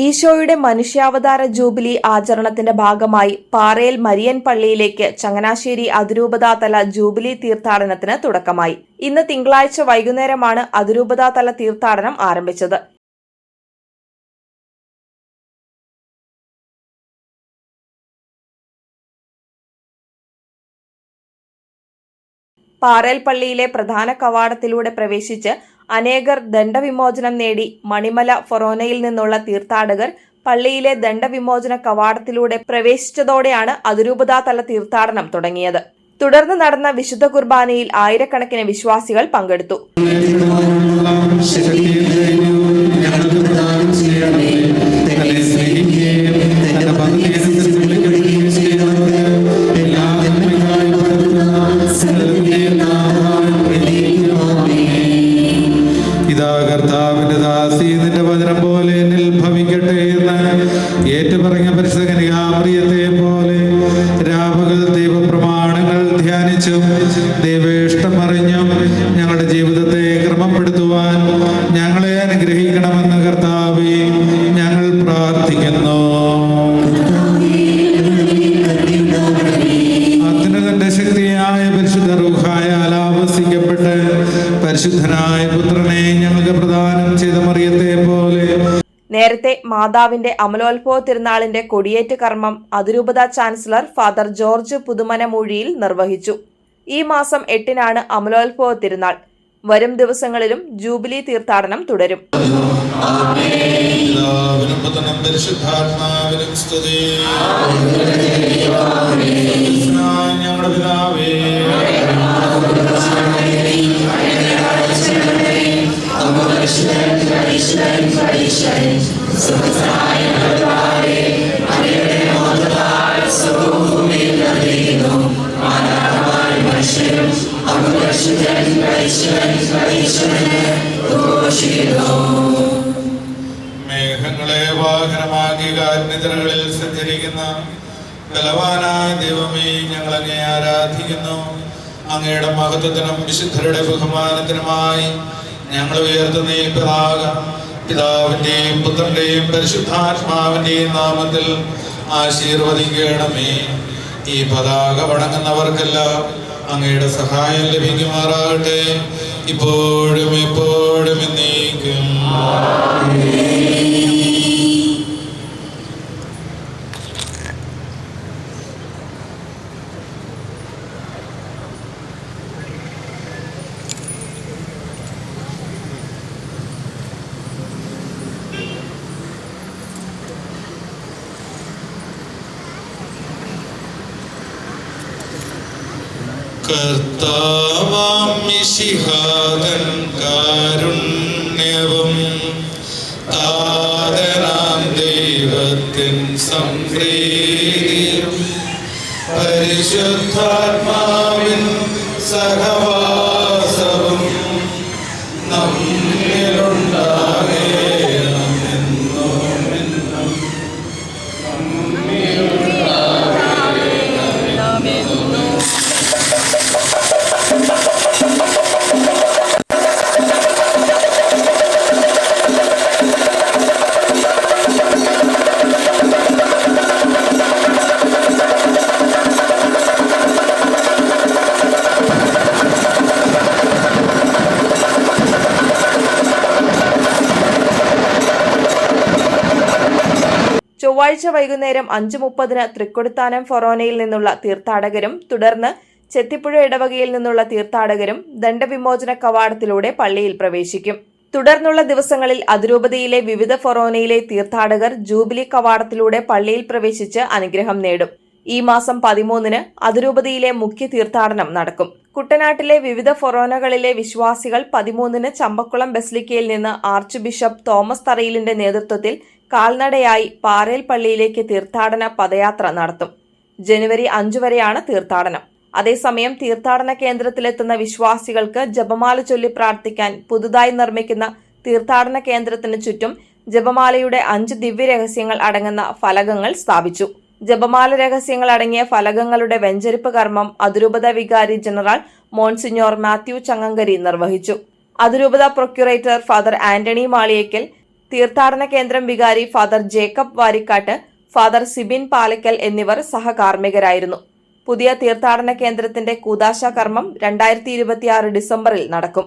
ഈശോയുടെ മനുഷ്യാവതാര ജൂബിലി ആചരണത്തിന്റെ ഭാഗമായി പാറയിൽ മരിയൻ പള്ളിയിലേക്ക് ചങ്ങനാശ്ശേരി അതിരൂപതാതല ജൂബിലി തീർത്ഥാടനത്തിന് തുടക്കമായി. ഇന്ന് തിങ്കളാഴ്ച വൈകുന്നേരമാണ് അതിരൂപതാതല തീർത്ഥാടനം ആരംഭിച്ചത്. പാറേൽ പള്ളിയിലെ പ്രധാന കവാടത്തിലൂടെ പ്രവേശിച്ച് അനേകർ ദണ്ഡവിമോചനം നേടി മണിമല ഫൊറോനയിൽ നിന്നുള്ള തീർത്ഥാടകർ പള്ളിയിലെ ദണ്ഡവിമോചന കവാടത്തിലൂടെ പ്രവേശിച്ചതോടെയാണ് അതിരൂപതാതല തീർത്ഥാടനം തുടങ്ങിയത്. തുടർന്ന് നടന്ന വിശുദ്ധ കുർബാനയിൽ ആയിരക്കണക്കിന് വിശ്വാസികൾ പങ്കെടുത്തു. പരിസകനികാമറിയത്തെ പോലെ ദൈവപ്രമാണങ്ങൾ ഞങ്ങളുടെ ജീവിതത്തെ ക്രമപ്പെടുത്തുവാൻ ഞങ്ങളെ ഞങ്ങൾ പ്രാർത്ഥിക്കുന്നു. ശക്തിയായ പരിശുദ്ധനായ പുത്രനെ ഞങ്ങൾക്ക് പ്രദാനം ചെയ്ത മറിയത്തെ നേരത്തെ മാതാവിന്റെ അമലോത്ഭവ തിരുനാളിന്റെ കൊടിയേറ്റ് കർമ്മം അതിരൂപത ചാൻസലർ ഫാദർ ജോർജ് പുതുമനമൂഴിയിൽ നിർവഹിച്ചു. ഈ മാസം എട്ടിനാണ് അമലോത്ഭവ തിരുനാൾ. വരും ദിവസങ്ങളിലും ജൂബിലി തീർത്ഥാടനം തുടരും. ഞങ്ങളുടെ പുത്രനും സ്തുതി സ്വർഗസ്ഥനായ ഞങ്ങളുടെ പിതാവേ മേഘങ്ങളെ വാഹനമാക്കി കാൽനിദ്രകളിൽ സഞ്ചരിക്കുന്ന ബലവാനായ ദൈവമേ ഞങ്ങൾ അങ്ങേ ആരാധിക്കുന്നു. അങ്ങയുടെ മഹത്വത്തിനും വിശുദ്ധരുടെ ബഹുമാനത്തിനുമായി ഞങ്ങൾ ഉയർത്തുന്ന ഈ പിതാക പിതാവിന്റെയും പുത്രന്റെയും പരിശുദ്ധാത്മാവിന്റെയും നാമത്തിൽ ആശീർവദിക്കണമേ. ഈ പതാക വണങ്ങുന്നവർക്കെല്ലാം അങ്ങയുടെ സഹായം ലഭിക്കുമാറാകട്ടെ. ഇപ്പോഴും എപ്പോഴും എന്നേക്കും. കർത്താവാം മിശിഹാതൻ കാരുണ്യവും താതനാം ദൈവത്തിൻ സംപ്രീതിയും പരിശുദ്ധാത്മാവിൻ സഹവാസവും ചൊവ്വാഴ്ച വൈകുന്നേരം അഞ്ചു മുപ്പതിന് തൃക്കൊടുത്താനം ഫൊറോനയിൽ നിന്നുള്ള തീർത്ഥാടകരും തുടർന്ന് ചെത്തിപ്പുഴ ഇടവകയിൽ നിന്നുള്ള തീർത്ഥാടകരും ദണ്ഡവിമോചന കവാടത്തിലൂടെ പള്ളിയിൽ പ്രവേശിക്കും. തുടർന്നുള്ള ദിവസങ്ങളിൽ അതിരൂപതയിലെ വിവിധ ഫൊറോനയിലെ തീർത്ഥാടകർ ജൂബിലി കവാടത്തിലൂടെ പള്ളിയിൽ പ്രവേശിച്ച് അനുഗ്രഹം നേടും. ഈ മാസം പതിമൂന്നിന് അതിരൂപതയിലെ മുഖ്യ തീർത്ഥാടനം നടക്കും. കുട്ടനാട്ടിലെ വിവിധ ഫൊറോനകളിലെ വിശ്വാസികൾ പതിമൂന്നിന് ചമ്പക്കുളം ബസ്ലിക്കയിൽ നിന്ന് ആർച്ച് ബിഷപ്പ് തോമസ് തറയിലിന്റെ നേതൃത്വത്തിൽ കാൽനടയായി പാറേൽ പള്ളിയിലേക്ക് തീർത്ഥാടന പദയാത്ര നടത്തും. ജനുവരി അഞ്ചു വരെയാണ് തീർത്ഥാടനം. അതേസമയം തീർത്ഥാടന കേന്ദ്രത്തിലെത്തുന്ന വിശ്വാസികൾക്ക് ജപമാല ചൊല്ലി പ്രാർത്ഥിക്കാൻ പുതുതായി നിർമ്മിക്കുന്ന തീർത്ഥാടന കേന്ദ്രത്തിന് ചുറ്റും ജപമാലയുടെ അഞ്ച് ദിവ്യ രഹസ്യങ്ങൾ അടങ്ങുന്ന ഫലകങ്ങൾ സ്ഥാപിച്ചു. ജപമാല രഹസ്യങ്ങൾ അടങ്ങിയ ഫലകങ്ങളുടെ വെഞ്ചരിപ്പ് കർമ്മം അതിരൂപത വികാരി ജനറൽ മോൺസിഞ്ഞോർ മാത്യു ചങ്ങങ്കരി നിർവഹിച്ചു. അതിരൂപത പ്രൊക്യുറേറ്റർ ഫാദർ ആന്റണി മാളിയേക്കൽ തീർത്ഥാടന കേന്ദ്രം വികാരി father Jacob Varikkatt father Sibin Palakkal എന്നിവർ സഹകാർമ്മികരായിരുന്നു. പുതിയ തീർത്ഥാടന കേന്ദ്രത്തിന്റെ കൂതാശ കർമ്മം രണ്ടായിരത്തി ഇരുപത്തിയാറ് ഡിസംബറിൽ നടക്കും.